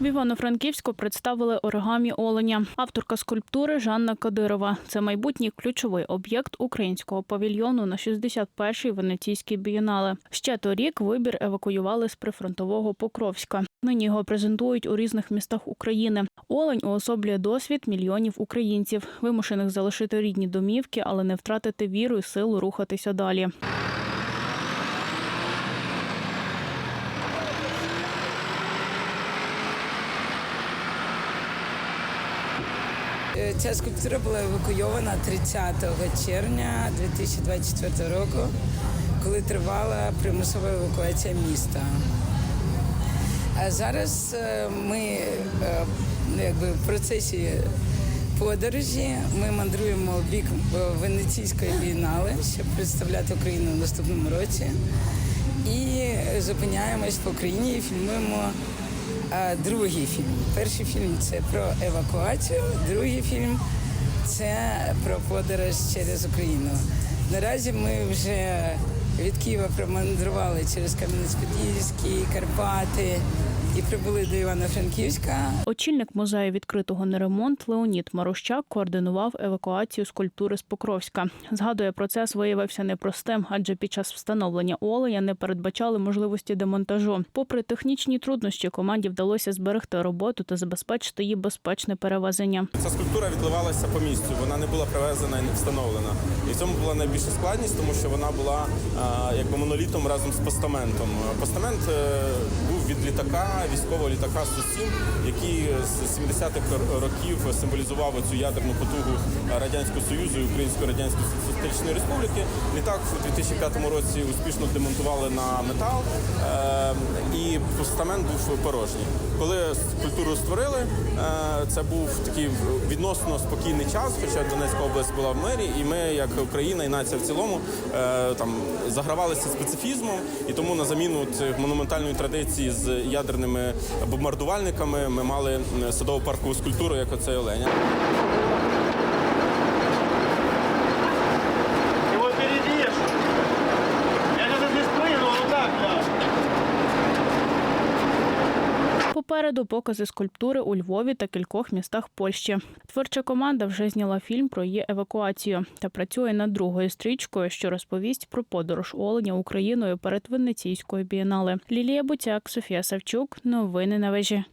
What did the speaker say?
В Івано-Франківську представили оригамі оленя. Авторка скульптури Жанна Кадирова. Це майбутній ключовий об'єкт українського павільйону на 61-й Венеційській бієнале. Ще торік вибір евакуювали з прифронтового Покровська. Нині його презентують у різних містах України. Олень уособлює досвід мільйонів українців, вимушених залишити рідні домівки, але не втратити віру і силу рухатися далі. Ця скульптура була евакуйована 30 червня 2024 року, коли тривала примусова евакуація міста. А зараз е, ми е, якби, в процесі подорожі ми мандруємо в бік е, Венеційської бієнали, щоб представляти Україну в наступному році. І зупиняємось по Україні і фільмуємо а, другий фільм. Перший фільм це про евакуацію, другий фільм це про подорож через Україну. Наразі ми вже від Києва промандрували через Кам'янець-Подільський, Карпати і прибули до Івано-Франківська. Очільник музею відкритого на ремонт Леонід Марущак координував евакуацію скульптури з Покровська. Згадує, процес виявився непростим, адже під час встановлення оленя не передбачали можливості демонтажу. Попри технічні труднощі, команді вдалося зберегти роботу та забезпечити її безпечне перевезення. Ця скульптура відливалася по місцю, вона не була привезена і не встановлена. І в цьому була найбільша складність, тому що вона була а, якби монолітом разом з постаментом. Постамент е, був від літака, військового літака Су-7, який з 70-х років символізував цю ядерну потугу Радянського Союзу і Української Радянської Соціалістичної Республіки. Літак у 2005 році успішно демонтували на метал, е, і постамент був порожній. Коли скульптуру створили, е, це був такий відносно спокійний час, хоча Донецька область була в мирі, і ми, як Україна і нація в цілому, там загравалися специфізмом, і тому на заміну цих монументальної традиції з ядерними бомбардувальниками ми мали садово-паркову скульптуру, як оцей оленя. Попереду покази скульптури у Львові та кількох містах Польщі. Творча команда вже зняла фільм про її евакуацію та працює над другою стрічкою, що розповість про подорож оленя Україною перед Венеційською бієнале. Лілія Буцяк, Софія Савчук. Новини на вежі.